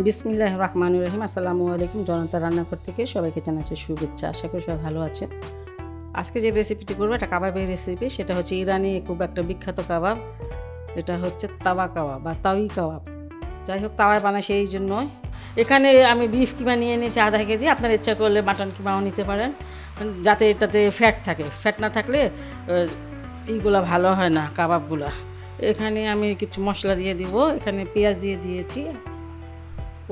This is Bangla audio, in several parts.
বিসমিল্লাহ রহমান রহিম। আসসালামু আলাইকুম জনতা রান্নাঘর থেকে সবাইকে জানাচ্ছি শুভেচ্ছা। আশা করি সবাই ভালো আছেন। আজকে যে রেসিপিটি করব, এটা কাবাবের রেসিপি সেটা হচ্ছে ইরানি খুব একটা বিখ্যাত কাবাব। এটা হচ্ছে তাওয়া কাবাব বা তাওই কাবাব। যাই হোক, তাওয়ায় বানায় সেই জন্যই এখানে আমি বিফ কিমা নিয়ে নিয়েছি আধা কেজি। আপনার ইচ্ছা করলে মাটন কিমাও নিতে পারেন। যাতে এটাতে ফ্যাট থাকে। ফ্যাট না থাকলে এইগুলা ভালো হয় না কাবাবগুলা। এখানে আমি কিছু মশলা দিয়ে দিব। এখানে পেঁয়াজ দিয়ে দিয়েছি।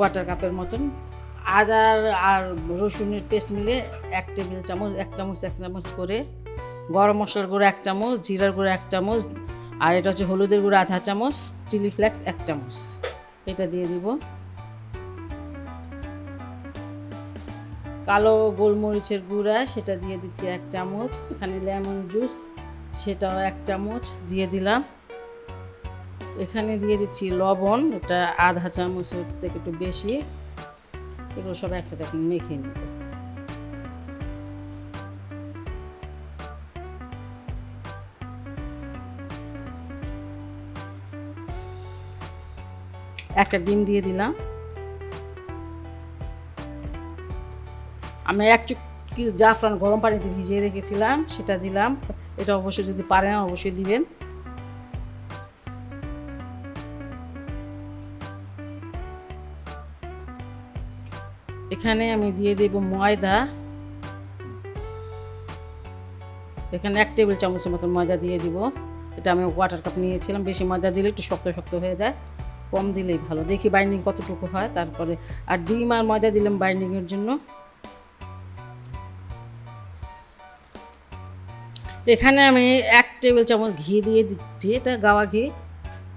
ওয়াটার কাপের মতন। আদার আর রসুনের পেস্ট মিলে এক টেবিল চামচ, এক চামচ এক চামচ করে গরম মশলার গুঁড়ো এক চামচ, জিরার গুঁড়ো এক চামচ, আর এটা হচ্ছে হলুদের গুঁড়ো আধা চামচ চিলি ফ্লেক্স এক চামচ। এটা দিয়ে দিব। কালো গোলমরিচের গুঁড়া, সেটা দিয়ে দিচ্ছি এক চামচ। এখানে লেমন জুস, সেটাও এক চামচ দিয়ে দিলাম। এখানে দিয়ে দিচ্ছি লবণ, এটা আধা চামচের থেকে একটু বেশি। এগুলো সব একসাথে এখন মেখে নেব। একটা ডিম দিয়ে দিলাম। আমি এক চুটকি জাফরান গরম পানিতে ভিজিয়ে রেখেছিলাম, সেটা দিলাম। এটা অবশ্যই যদি পারেন, অবশ্যই দিবেন। এখানে আমি দিয়ে দেব ময়দা। এখানে এক টেবিল চামচের মতো ময়দা দিয়ে দিব। এটা আমি ওয়াটার কাপ নিয়েছিলাম। বেশি ময়দা দিলে একটু শক্ত শক্ত হয়ে যায়। কম দিলেই ভালো। দেখি বাইন্ডিং কতটুকু হয়, তারপরে। আর ডিম আর ময়দা দিলাম বাইন্ডিংয়ের জন্য। এখানে আমি এক টেবিল চামচ ঘি দিয়ে দিচ্ছি। এটা গাওয়া ঘি।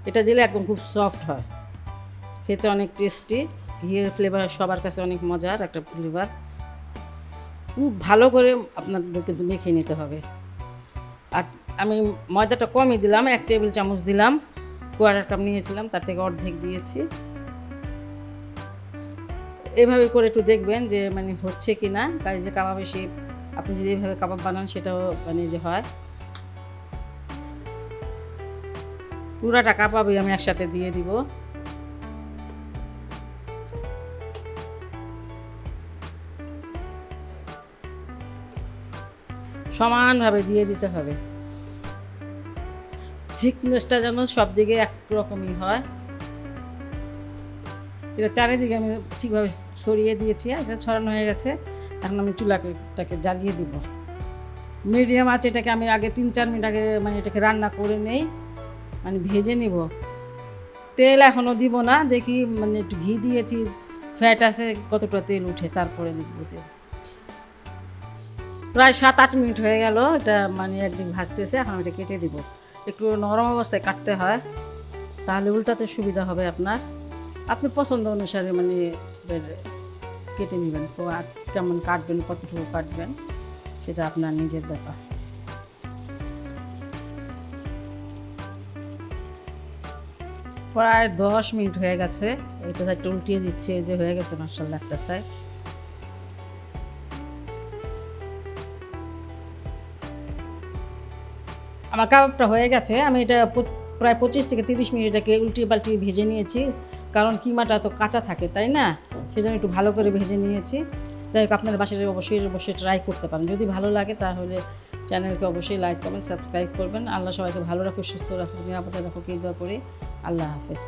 এটা দিলে একদম খুব সফট হয়। খেতে অনেক টেস্টি ঘিয়ের ফ্লেভার সবার কাছে অনেক মজার একটা ফ্লেভার খুব ভালো করে আপনাদেরকে মেখে নিতে হবে। আর আমি ময়দাটা কমই দিলাম, এক টেবিল চামচ দিলাম। কোয়ার্টার কাপ নিয়েছিলাম, তার থেকে অর্ধেক দিয়েছি। এভাবে করে একটু দেখবেন যে মানে হচ্ছে কি না কাজ যে কাবাব এসে আপনি যদি এইভাবে কাবাব বানান, সেটাও মানে যে হয়। পুরাটা কাবাবই আমি একসাথে দিয়ে দিব। সমানভাবে দিয়ে দিতে হবে। থিকনেসটা যেন সব দিকে একরকমই হয়। এটা চারিদিকে আমি ঠিকভাবে ছড়িয়ে দিয়েছি এটা ছড়ানো হয়ে গেছে। এখন আমি চুলাটাকে জ্বালিয়ে দিব। মিডিয়াম আছে এটাকে আমি আগে তিন চার মিনিট আগে মানে এটাকে রান্না করে নেই মানে ভেজে নিব। তেল এখনও দিব না, দেখি মানে একটু ঘি দিয়েছি, ফ্যাট আছে, কতটা তেল উঠে, তারপরে দিব তেল। প্রায় সাত, আট মিনিট হয়ে গেল। এটা মানে একদিন ভাজতেছে, এখন এটা কেটে দিব। একটু নরম অবস্থায় কাটতে হয়, তাহলে উল্টাতে সুবিধা হবে আপনার। আপনি পছন্দ অনুসারে মানে কেটে নেবেন। তো আর কেমন কাটবেন, কতটুকু কাটবেন, সেটা আপনার নিজের ব্যাপার। প্রায় দশ মিনিট হয়ে গেছে। এটা একটা উল্টিয়ে দিচ্ছে যে হয়ে গেছে মার্শাল্লাহ একটা সাইড আমার কাবাবটা হয়ে গেছে, আমি এটা প্রায় পঁচিশ থেকে তিরিশ মিনিট এটাকে উল্টিয়ে পাল্টিয়ে ভেজে নিয়েছি। কারণ কিমাটা তো কাঁচা থাকে, তাই না? সেজন্য একটু ভালো করে ভেজে নিয়েছি। যাই হোক, আপনার বাসায় অবশ্যই অবশ্যই ট্রাই করতে পারেন। যদি ভালো লাগে তাহলে চ্যানেলকে অবশ্যই লাইক করবেন সাবস্ক্রাইব করবেন। আল্লাহ সবাইকে ভালো রাখুক, সুস্থ রাখুক, নিরাপদে রাখুক, এই দোয়া করি। আল্লাহ হাফেজ।